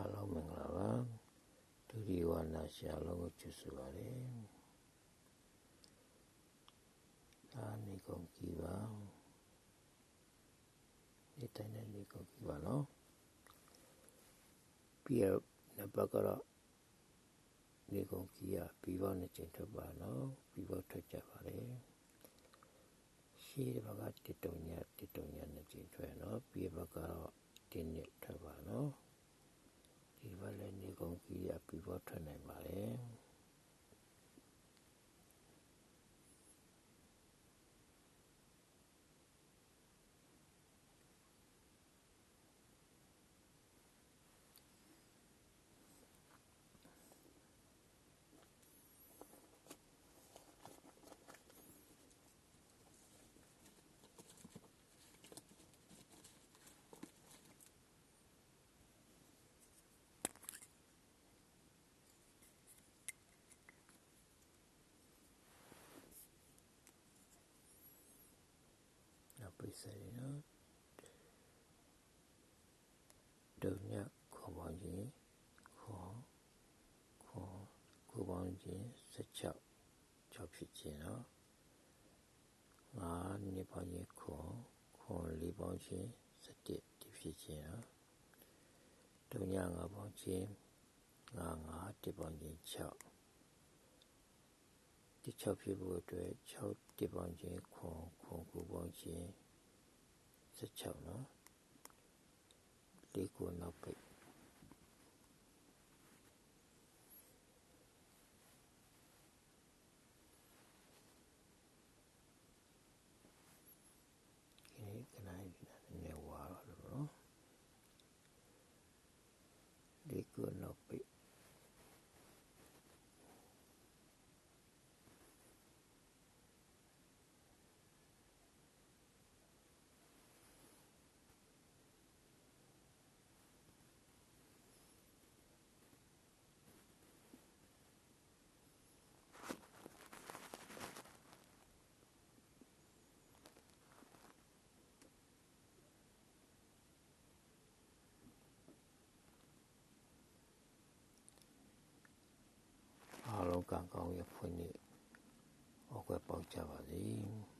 အားလုံးမင်္ဂလာပါဒုတိယဝနာရှာလုံးကိုချစ်စုပါတယ်အာနေကုန်ကြည်ပါဒီတိုင်းနဲ့နေကုန်ကြည်ပါနော်ပြီးတော့နံပါတ်ကတော့နေကုန်ကြည်ရပြီးတော့နှစ်ချိန်ထွက်ပါနော်ပြီးတော့ထွက်ကြပါလေရှေးဘက်ကတစ်တုံညတစ်တုံညနှစ်ချိန်ထွက်နော်ပြီးဘက်ကတော့တင်းနှစ်ထွက်ပါနော်ဒီဘက်လည်းနေ ကုန်ကြီးရပြီးတော့ထွက်နိုင်ပါတယ် နောက်ပိစေနော်ဒုညခေါ်ပါခြင်းခေါ်ခေါ်ကိုပေါင်းခြင်း16 6ဖြစ်ခြင်းနော်ငါနှစ်ပေါင်းခြင်းခေါ်ခေါ်လေးပေါင်းခြင်း17ဒီဖြစ်ခြင်းနော်ဒုညငါပေါင်းခြင်းငါငါတစ်ပေါင်းခြင်း6ဒီ6ဖြစ်ဖို့အတွက်6တစ်ပေါင်းခြင်းခွန်ခွန်ကိုပေါင်းခြင်း 16နော်လေးကိုနောက်ပိတ်ဒီကနိုင်နေဝါတော့နော်လေးကိုနောက်ပိတ်အားလုံး ကံကောင်းရဖွင့်နေဩကွယ်ပေါက်ကြပါစေ။